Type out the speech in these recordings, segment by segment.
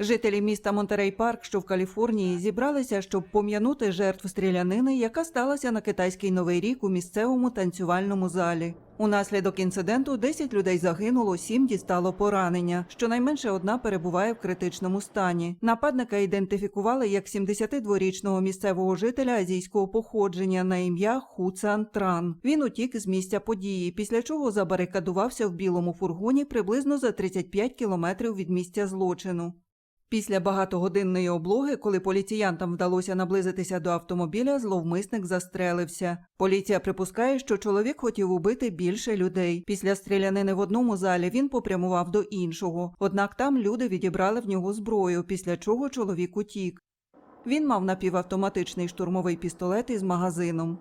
Жителі міста Монтерей Парк, що в Каліфорнії, зібралися, щоб пом'янути жертв стрілянини, яка сталася на китайський новий рік у місцевому танцювальному залі. Унаслідок інциденту 10 людей загинуло, 7 дістало поранення. Щонайменше одна перебуває в критичному стані. Нападника ідентифікували як 72-річного місцевого жителя азійського походження на ім'я Ху Цан Тран. Він утік з місця події, після чого забарикадувався в білому фургоні приблизно за 35 кілометрів від місця злочину. Після багатогодинної облоги, коли поліціянтам вдалося наблизитися до автомобіля, зловмисник застрелився. Поліція припускає, що чоловік хотів убити більше людей. Після стрілянини в одному залі він попрямував до іншого. Однак там люди відібрали в нього зброю, після чого чоловік утік. Він мав напівавтоматичний штурмовий пістолет із магазином.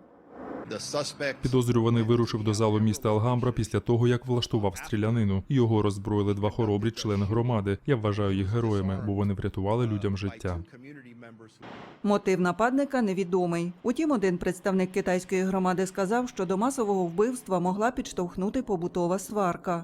Підозрюваний вирушив до залу міста Алгамбра після того, як влаштував стрілянину. Його роззброїли два хоробрі члени громади. Я вважаю їх героями, бо вони врятували людям життя. Мотив нападника невідомий. Утім, один представник китайської громади сказав, що до масового вбивства могла підштовхнути побутова сварка.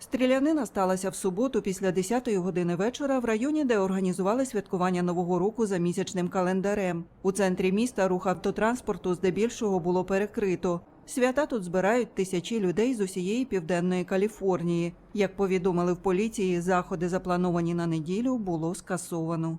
Стрілянина сталася в суботу після 10-ї години вечора в районі, де організували святкування Нового року за місячним календарем. У центрі міста рух автотранспорту здебільшого було перекрито. Свята тут збирають тисячі людей з усієї південної Каліфорнії. Як повідомили в поліції, заходи, заплановані на неділю, було скасовано.